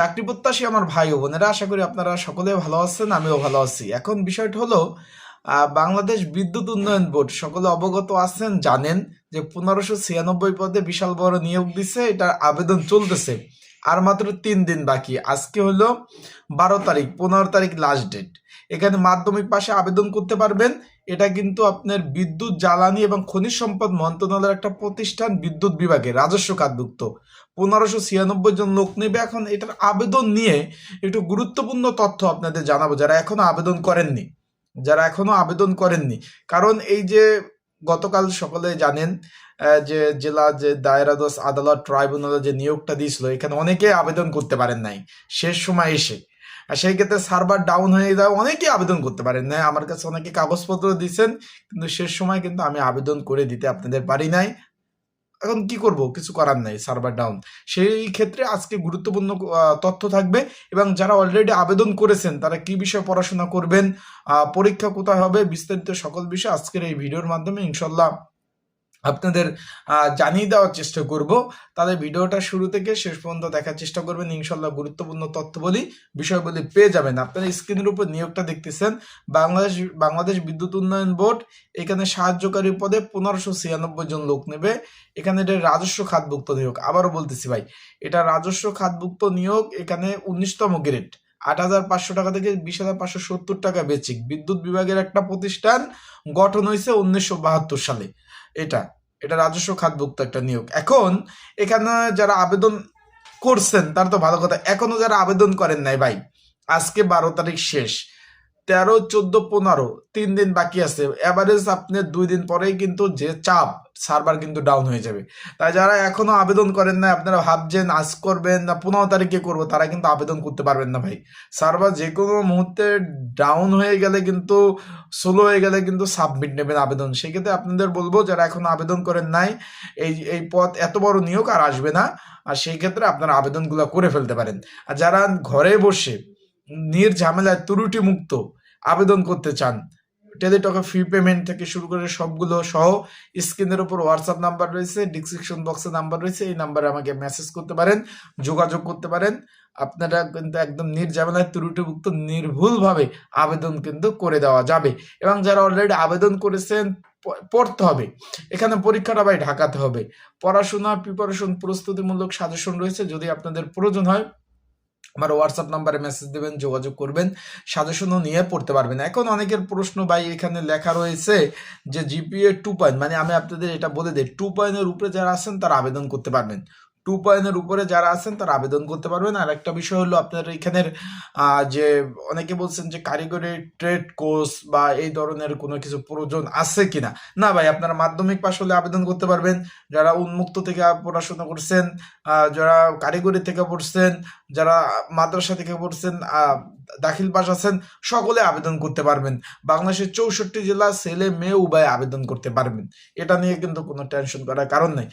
চাকরি প্রত্যাশী আমার ভাই ও বোনেরা, আশা করি আপনারা সকলে ভালো আছেন, আমিও ভালো আছি। এখন বিষয়টা হলো বাংলাদেশ বিদ্যুৎ উন্নয়ন বোর্ড, সকলে অবগত আছেন, জানেন যে পনেরোশো ছিয়ানব্বই পদে বিশাল বড় নিয়োগ দিছে, এটার আবেদন চলতেছে। আর মাত্র তিন দিন বাকি, আজকে হলো বারো তারিখ, পনেরো তারিখ লাস্ট ডেট এখানে মাধ্যমিক পাশে আবেদন করতে পারবেন। এটা কিন্তু আপনার বিদ্যুৎ, জ্বালানি এবং খনিজ সম্পদ মন্ত্রণালয়ের একটা প্রতিষ্ঠান, বিদ্যুৎ বিভাগে রাজস্ব খাতভুক্ত পনেরোশো ছিয়ানব্বই জন লোক নেবে এখন। এটার আবেদন নিয়ে একটু গুরুত্বপূর্ণ তথ্য আপনাদের জানাব, যারা এখনও আবেদন করেননি। যারা এখনও আবেদন করেননি। কারণ এই যে গতকাল সকলে জানেন যে জেলা যে দায়রাদস আদালত, ট্রাইব্যুনালে যে নিয়োগটা দিয়েছিল, এখানে অনেকে আবেদন করতে পারেন নাই। শেষ সময় এসে। আর সেই ক্ষেত্রে সার্ভার ডাউন হয়ে যায় অনেকেই আবেদন করতে পারেন। না আমার কাছে অনেকে কাগজপত্র দিচ্ছেন কিন্তু শেষ সময় কিন্তু আমি আবেদন করে দিতে আপনাদের পারি নাই। এখন কি করব? কিছু করার নাই সার্ভার ডাউন সেই ক্ষেত্রে আজকে গুরুত্বপূর্ণ তথ্য থাকবে এবং যারা অলরেডি আবেদন করেছেন, তারা কি বিষয়ে পড়াশোনা করবেন পরীক্ষা কোথায় হবে, বিস্তারিত সকল বিষয় আজকের এই ভিডিওর মাধ্যমে ইনশাল্লাহ আপনাদের জানিয়ে দেওয়ার চেষ্টা করব। তাদের ভিডিওটা শুরু থেকে শেষ পর্যন্ত দেখার চেষ্টা করবেন। ইনশাল্লাহ গুরুত্বপূর্ণ তথ্য বলি বিষয়গুলি পেয়ে যাবেন। আপনারা স্ক্রিনের উপর নিয়োগটা দেখতেছেন। বাংলাদেশ বাংলাদেশ বিদ্যুৎ উন্নয়ন বোর্ড এখানে সাহায্যকারী পদে পনেরোশো ছিয়ানব্বই জন লোক নেবে। এখানে এটা রাজস্ব খাতভুক্ত নিয়োগ। আবারও বলতেছি ভাই, এটা রাজস্ব খাতভুক্ত নিয়োগ এখানে উনিশতম গ্রেড আট হাজার পাঁচশো টাকা থেকে বিশ হাজার পাঁচশো সত্তর টাকা বেচিক। বিদ্যুৎ বিভাগের একটা প্রতিষ্ঠান গঠন হয়েছে উনিশশো বাহাত্তর সালে। এটা এটা রাজস্ব খাতভুক্ত একটা নিয়োগ। এখন এখানে যারা আবেদন করছেন, তার তো ভালো কথা, এখনও যারা আবেদন করেন নাই ভাই, আজকে বারো তারিখ শেষ। তেরো, চোদ্দ, পনেরো, তিন দিন বাকি আছে। অ্যাভারেজ আপনার দুই দিন পরেই কিন্তু যে চাপ সার্ভার কিন্তু ডাউন হয়ে যাবে। তাই যারা এখনও আবেদন করেন না আপনারা ভাবছেন আজ করবেন না, পনেরো তারিখে করব, তারা কিন্তু আবেদন করতে পারবেন না ভাই। সার্ভার যে কোনো মুহূর্তে ডাউন হয়ে গেলে কিন্তু স্লো হয়ে গেলে কিন্তু সাবমিট নেবেন আবেদন। সেক্ষেত্রে আপনাদের বলব, যারা এখনও আবেদন করেন নাই, এই এই পথ এত বড় নিয়োগ আর আসবে না। আর সেই ক্ষেত্রে আপনারা আবেদনগুলো করে ফেলতে পারেন। আর যারা ঘরে বসে নির্ঝামেলায় ত্রুটি মুক্ত আবেদন করতে চান। টেলিটকে ফি পেমেন্ট থেকে শুরু করে সবগুলো সহ স্ক্রিনের উপর হোয়াটসঅ্যাপ নাম্বার রয়েছে ডিসক্রিপশন বক্সে নাম্বার রয়েছে, এই নাম্বারে আমাকে মেসেজ করতে পারেন, যোগাযোগ করতে পারেন। আপনারা কিন্তু একদম নির্ঝামেলায় ত্রুটিমুক্ত নির্ভুলভাবে আবেদন কিন্তু করে দেওয়া যাবে এবং যারা অলরেডি আবেদন করেছেন পড়তে হবে। এখানে পরীক্ষাটা ভাই ঢাকাতে হবে। পড়াশোনা প্রিপারেশন প্রস্তুতিমূলক সাজেশন রয়েছে, যদি আপনাদের প্রয়োজন হয় আমার হোয়াটসঅ্যাপ নাম্বারে মেসেজ দেবেন, যোগাযোগ করবেন সাজেশনও নিয়ে পড়তে পারবেন। এখন অনেকের প্রশ্ন ভাই এখানে লেখা রয়েছে যে জিপিএ টু পয়েন্ট মানে আমি আপনাদের এটা বলে দিই টু পয়েন্টের উপরে যারা আছেন তারা আবেদন করতে পারবেন। টু পয়েন্টের উপরে যারা আছেন তারা আবেদন করতে পারবেন। আর একটা বিষয় হলো আপনার এখানের যে অনেকে বলছেন যে কারিগরি ট্রেড কোর্স বা এই ধরনের কোনো কিছু প্রয়োজন আছে কিনা? না ভাই, আপনারা মাধ্যমিক পাশ হলে আবেদন করতে পারবেন। যারা উন্মুক্ত থেকে পড়াশোনা করছেন যারা কারিগরি থেকে পড়ছেন, যারা মাদ্রাসা থেকে পড়ছেন দাখিল পাস আছেন, সকলে আবেদন করতে পারবেন। বাংলাদেশের চৌষট্টি জেলা ছেলে মেয়ে উভয় আবেদন করতে পারবেন। এটা নিয়ে কিন্তু কোনো টেনশন করার কারণ নেই।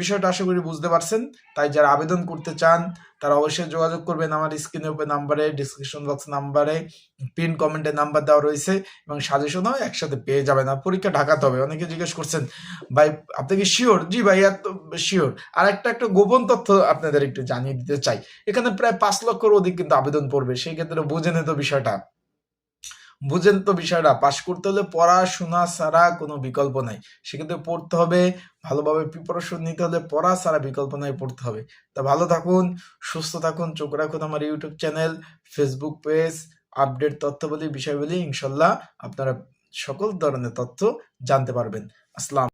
বিষয়টা আশা করি বুঝতে পারছেন। তাই যারা আবেদন করতে চান, তারা অবশ্যই যোগাযোগ করবেন আমার স্ক্রিনের উপরে নাম্বারে ডিসক্রিপশন বক্স নাম্বারে পিন কমেন্টে নাম্বার দেওয়া রয়েছে এবং সাজেশনও একসাথে পেয়ে যাবেন। আর পরীক্ষা ঢাকাতে হবে, অনেকে জিজ্ঞেস করছেন, ভাই, আপনি কি শিওর জি ভাই, এত শিওর আর একটা একটা গোপন তথ্য আপনাদের একটু জানিয়ে দিতে চাই। এখানে প্রায় পাঁচ লক্ষর অধিক কিন্তু আবেদন পড়বে, সেই ক্ষেত্রে বুঝেন তো বিষয়টা। বুঝেন তো বিষয়টা। পাশ করতে হলে পড়াশোনা ছাড়া কোনো বিকল্প নাই। সেক্ষেত্রে পড়তে হবে, ভালোভাবে প্রিপারেশন নিতে হলে পড়া ছাড়া বিকল্প নাই, পড়তে হবে। তা ভালো থাকুন, সুস্থ থাকুন, চোখ রাখুন আমার YouTube channel Facebook page update তথ্যবলী, বিষয়বলী, ইনশাল্লাহ আপনারা সকল ধরনের তথ্য জানতে পারবেন। আসসালাম।